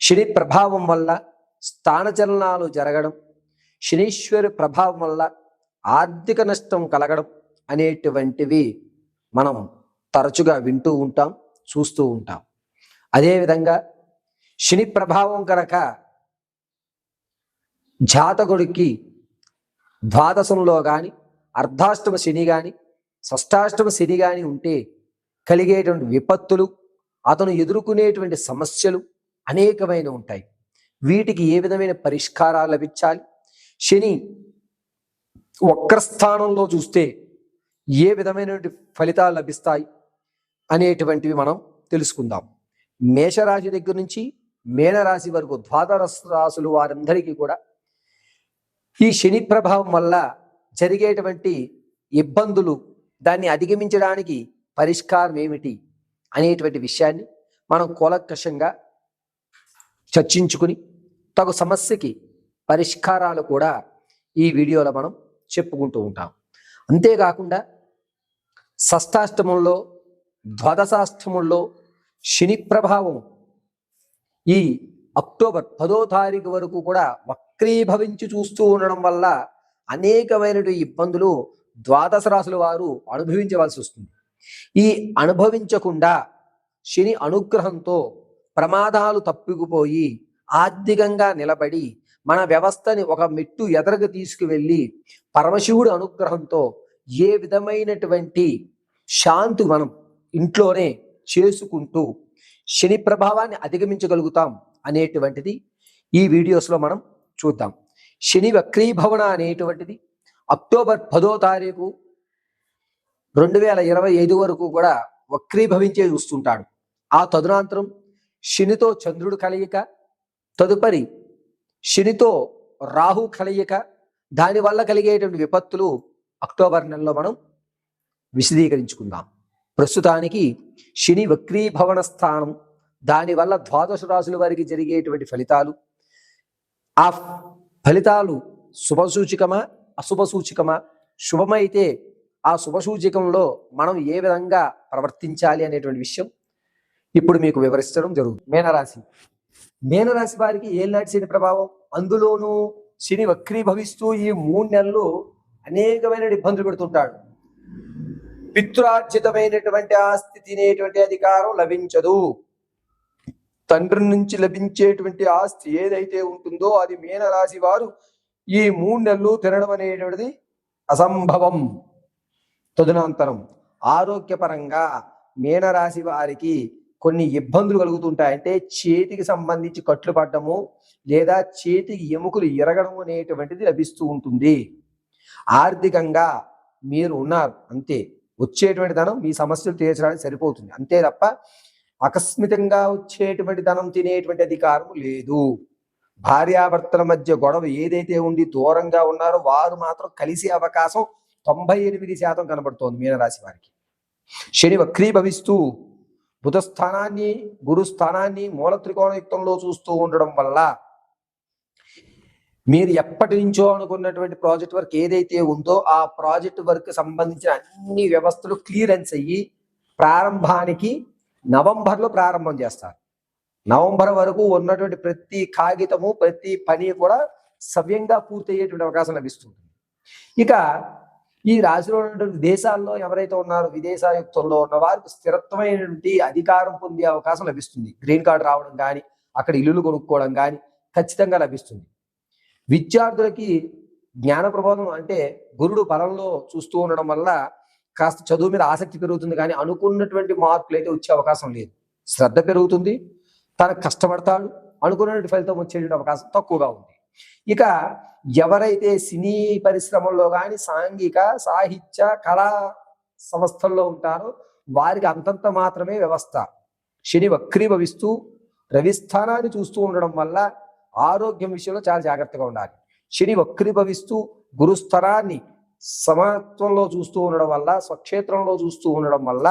శని ప్రభావం వల్ల స్థానచలనాలు జరగడం శనీశ్వరి ప్రభావం వల్ల ఆర్థిక నష్టం కలగడం అనేటువంటివి మనం తరచుగా వింటూ ఉంటాం చూస్తూ ఉంటాం. అదేవిధంగా శని ప్రభావం కనుక జాతకుడికి ద్వాదశంలో కానీ అర్ధాష్టమ శని కానీ షష్టాష్టమ శని కానీ ఉంటే కలిగేటువంటి విపత్తులు అతను ఎదుర్కొనేటువంటి సమస్యలు అనేకమైన ఉంటాయి. వీటికి ఏ విధమైన పరిష్కారాలు లభించాలి? శని వక్రస్థానంలో చూస్తే ఏ విధమైనటువంటి ఫలితాలు లభిస్తాయి అనేటువంటివి మనం తెలుసుకుందాం. మేషరాశి దగ్గర నుంచి మేనరాశి వరకు ద్వాదశ రాశులు వారందరికీ కూడా ఈ శని ప్రభావం వల్ల జరిగేటువంటి ఇబ్బందులు దాన్ని అధిగమించడానికి పరిష్కారం ఏమిటి అనేటువంటి విషయాన్ని మనం కోలకషంగా చర్చించుకుని తగు సమస్యకి పరిష్కారాలు కూడా ఈ వీడియోలో మనం చెప్పుకుంటూ ఉంటాం. అంతేకాకుండా షష్టాష్టమంలో ద్వాదశాష్టమంలో శని ప్రభావం ఈ అక్టోబర్ పదో తారీఖు వరకు కూడా వక్రీభవించి చూస్తూ ఉండడం వల్ల అనేకమైనటువంటి ఇబ్బందులు ద్వాదశ రాశుల వారు అనుభవించవలసి వస్తుంది. ఈ అనుభవించకుండా శని అనుగ్రహంతో ప్రమాదాలు తప్పికుపోయి ఆర్థికంగా నిలబడి మన వ్యవస్థని ఒక మెట్టు ఎదరకు తీసుకువెళ్ళి పరమశివుడు అనుగ్రహంతో ఏ విధమైనటువంటి శాంతి మనం ఇంట్లోనే చేసుకుంటూ శని ప్రభావాన్ని అధిగమించగలుగుతాం అనేటువంటిది ఈ వీడియోస్లో మనం చూద్దాం. శని వక్రీభవన అనేటువంటిది అక్టోబర్ పదో తారీఖు రెండు వేల ఇరవై ఐదు వరకు కూడా వక్రీభవించే చూస్తుంటాడు. ఆ తదునంతరం శనితో చంద్రుడు కలయిక తదుపరి శనితో రాహు కలయిక దానివల్ల కలిగేటువంటి విపత్తులు అక్టోబర్ నెలలో మనం విశదీకరించుకుందాం. ప్రస్తుతానికి శని వక్రీభవన స్థానం దానివల్ల ద్వాదశ రాశుల వారికి జరిగేటువంటి ఫలితాలు. ఆ ఫలితాలు శుభసూచికమా అశుభసూచికమా? శుభమైతే ఆ శుభసూచికంలో మనం ఏ విధంగా ప్రవర్తించాలి అనేటువంటి విషయం ఇప్పుడు మీకు వివరించడం జరుగుతుంది. మేనరాశి. మేనరాశి వారికి ఏనాటి శని ప్రభావం? అందులోనూ శని వక్రీభవిస్తూ ఈ మూడు నెలలు అనేకమైన ఇబ్బందులు పెడుతుంటాడు. పితృార్జితమైనటువంటి ఆస్తి తినేటువంటి అధికారం లభించదు. తండ్రి నుంచి లభించేటువంటి ఆస్తి ఏదైతే ఉంటుందో అది మీనరాశి వారు ఈ మూడు నెలలు తినడం అనేటువంటిది అసంభవం. తదనంతరం ఆరోగ్యపరంగా మీనరాశి వారికి కొన్ని ఇబ్బందులు కలుగుతుంటాయంటే చేతికి సంబంధించి కట్లు పడ్డము లేదా చేతికి ఎముకలు ఎరగడం అనేటువంటిది లభిస్తూ ఉంటుంది. ఆర్థికంగా మీరు ఉన్నారు అంతే. వచ్చేటువంటి ధనం మీ సమస్యలు తీర్చడానికి సరిపోతుంది. అంతే తప్ప ఆకస్మితంగా వచ్చేటువంటి ధనం తినేటువంటి అధికారం లేదు. భార్యాభర్తల మధ్య గొడవ ఏదైతే ఉండి దూరంగా ఉన్నారో వారు మాత్రం కలిసే అవకాశం తొంభై ఎనిమిది శాతం కనబడుతోంది మీనరాశి వారికి. శని వక్రీభవిస్తూ బుధ స్థానాన్ని గురు స్థానాన్ని మూల త్రికోణయుక్తంలో చూస్తూ ఉండడం వల్ల మీరు ఎప్పటి నుంచో అనుకున్నటువంటి ప్రాజెక్ట్ వర్క్ ఏదైతే ఉందో ఆ ప్రాజెక్ట్ వర్క్ సంబంధించిన అన్ని వ్యవస్థలు క్లియరెన్స్ అయ్యి ప్రారంభానికి నవంబర్లో ప్రారంభం చేస్తారు. నవంబర్ వరకు ఉన్నటువంటి ప్రతి కాగితము ప్రతి పని కూడా సవ్యంగా పూర్తయ్యేటువంటి అవకాశం లభిస్తుంది. ఇక ఈ రాశిలో ఉన్నటువంటి దేశాల్లో ఎవరైతే ఉన్నారో విదేశాయుక్తంలో ఉన్న వారికి స్థిరత్వమైనటువంటి అధికారం పొందే అవకాశం లభిస్తుంది. గ్రీన్ కార్డు రావడం కానీ అక్కడ ఇల్లులు కొనుక్కోవడం కానీ ఖచ్చితంగా లభిస్తుంది. విద్యార్థులకి జ్ఞాన ప్రబోధం అంటే గురుడు బలంలో చూస్తూ ఉండడం వల్ల కాస్త చదువు మీద ఆసక్తి పెరుగుతుంది కానీ అనుకున్నటువంటి మార్కులు అయితే వచ్చే అవకాశం లేదు. శ్రద్ధ పెరుగుతుంది తన కష్టపడతాడు అనుకున్నటువంటి ఫలితం వచ్చేటువంటి అవకాశం తక్కువగా ఉంది. ఇక ఎవరైతే సినీ పరిశ్రమల్లో కానీ సాంఘిక సాహిత్య కళా సంస్థల్లో ఉంటారో వారికి అంతంత మాత్రమే వ్యవస్థ. శని వక్రీభవిస్తూ రవిస్థానాన్ని చూస్తూ ఉండడం వల్ల ఆరోగ్యం విషయంలో చాలా జాగ్రత్తగా ఉండాలి. శని వక్రీభవిస్తూ గురుస్థరాన్ని సమత్వంలో చూస్తూ ఉండడం వల్ల స్వక్షేత్రంలో చూస్తూ ఉండడం వల్ల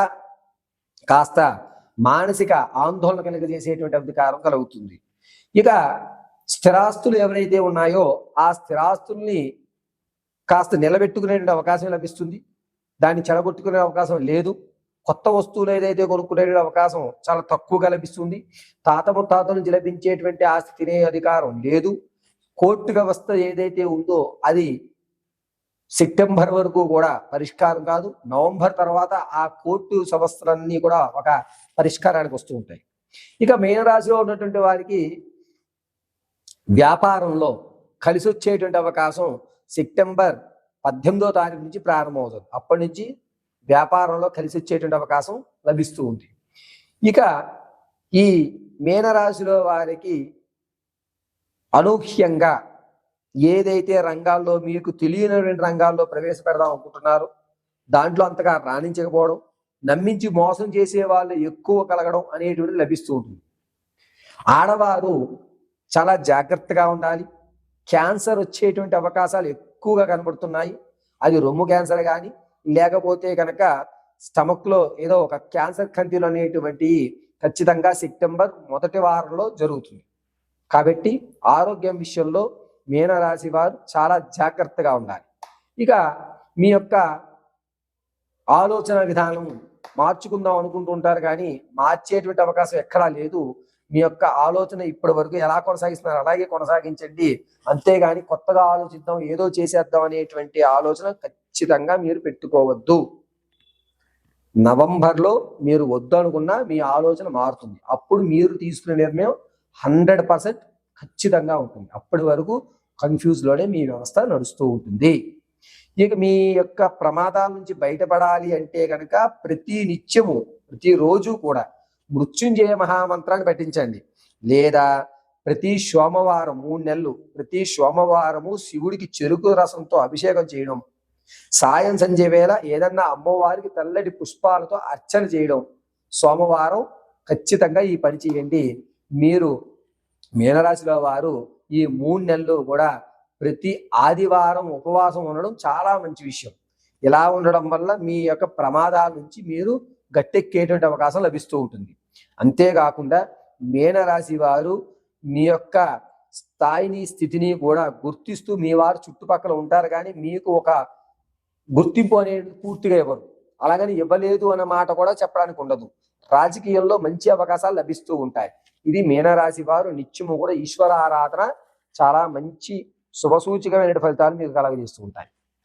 కాస్త మానసిక ఆందోళన కలిగజేసేటువంటి అధికారం కలుగుతుంది. ఇక స్థిరాస్తులు ఎవరైతే ఉన్నాయో ఆ స్థిరాస్తుల్ని కాస్త నిలబెట్టుకునే అవకాశం లభిస్తుంది. దాన్ని చెడగొట్టుకునే అవకాశం లేదు. కొత్త వస్తువులు ఏదైతే కొనుక్కునే అవకాశం చాలా తక్కువగా లభిస్తుంది. తాత ముత్తాత నుంచి లభించేటువంటి ఆస్తి తినే అధికారం లేదు. కోర్టు వ్యవస్థ ఏదైతే ఉందో అది సెప్టెంబర్ వరకు కూడా పరిష్కారం కాదు. నవంబర్ తర్వాత ఆ కోర్టు సమస్యలన్నీ కూడా ఒక పరిష్కారానికి వస్తూ ఉంటాయి. ఇక మీనరాశిలో ఉన్నటువంటి వారికి వ్యాపారంలో కలిసి వచ్చేటువంటి అవకాశం సెప్టెంబర్ పద్దెనిమిదో తారీఖు నుంచి ప్రారంభమవుతుంది. అప్పటి నుంచి వ్యాపారంలో కలిసి వచ్చేటువంటి అవకాశం లభిస్తూ ఉంది. ఇక ఈ మీనరాశిలో వారికి అనూహ్యంగా ఏదైతే రంగాల్లో మీకు తెలియనటువంటి రంగాల్లో ప్రవేశపెడదాం అనుకుంటున్నారో దాంట్లో అంతగా రాణించకపోవడం నమ్మించి మోసం చేసే వాళ్ళు ఎక్కువ కలగడం అనేటువంటిది లభిస్తూ ఉంటుంది. ఆడవారు చాలా జాగ్రత్తగా ఉండాలి. క్యాన్సర్ వచ్చేటువంటి అవకాశాలు ఎక్కువగా కనబడుతున్నాయి. అది రొమ్ము క్యాన్సర్ కానీ లేకపోతే కనుక స్టమక్లో ఏదో ఒక క్యాన్సర్ కంటిలు అనేటువంటి ఖచ్చితంగా సెప్టెంబర్ మొదటి వారంలో జరుగుతుంది. కాబట్టి ఆరోగ్యం విషయంలో మీనరాశి వారు చాలా జాగ్రత్తగా ఉండాలి. ఇక మీ యొక్క ఆలోచన విధానం మార్చుకుందాం అనుకుంటుంటారు కానీ మార్చేటువంటి అవకాశం ఎక్కడా లేదు. మీ యొక్క ఆలోచన ఇప్పటి వరకు ఎలా కొనసాగిస్తున్నారు? అలాగే కొనసాగించండి. అంతేగాని కొత్తగా ఆలోచిద్దాం ఏదో చేసేద్దాం అనేటువంటి ఆలోచన ఖచ్చితంగా మీరు పెట్టుకోవద్దు. నవంబర్లో మీరు వద్దు అనుకున్నా మీ ఆలోచన మారుతుంది. అప్పుడు మీరు తీసుకునే నిర్ణయం హండ్రెడ్ పర్సెంట్ ఖచ్చితంగా ఉంటుంది. అప్పటి వరకు కన్ఫ్యూజ్లోనే మీ వ్యవస్థ నడుస్తూ ఉంటుంది. ఇక మీ యొక్క ప్రమాదాల నుంచి బయటపడాలి అంటే కనుక ప్రతి నిత్యము ప్రతిరోజు కూడా మృత్యుంజయ మహామంత్రాన్ని పఠించండి. లేదా ప్రతి సోమవారం మూడు నెలలు ప్రతి సోమవారము శివుడికి చెరుకు రసంతో అభిషేకం చేయడం. సాయం సంధ్య వేళ ఏదన్నా అమ్మవారికి తెల్లటి పుష్పాలతో అర్చన చేయడం. సోమవారం ఖచ్చితంగా ఈ పని చేయండి. మీరు మీనరాశిలో వారు ఈ మూడు నెలలు కూడా ప్రతి ఆదివారం ఉపవాసం ఉండడం చాలా మంచి విషయం. ఇలా ఉండడం వల్ల మీ యొక్క ప్రమాదాల నుంచి మీరు గట్టెక్కేటువంటి అవకాశం లభిస్తూ ఉంటుంది. అంతేకాకుండా మీనరాశి వారు మీ యొక్క స్థాయిని స్థితిని కూడా గుర్తిస్తూ మీ వారు చుట్టుపక్కల ఉంటారు కానీ మీకు ఒక గుర్తింపు అనేది పూర్తిగా ఇవ్వరు. అలాగని ఇవ్వలేదు అన్న మాట కూడా చెప్పడానికి ఉండదు. రాజకీయంలో మంచి అవకాశాలు లభిస్తూ ఉంటాయి. ఇది మీనరాశి వారు నిత్యము కూడా ఈశ్వర ఆరాధన చాలా మంచి శుభసూచికమైన ఫలితాలు మీకు కలగజేస్తూ ఉంటాయి.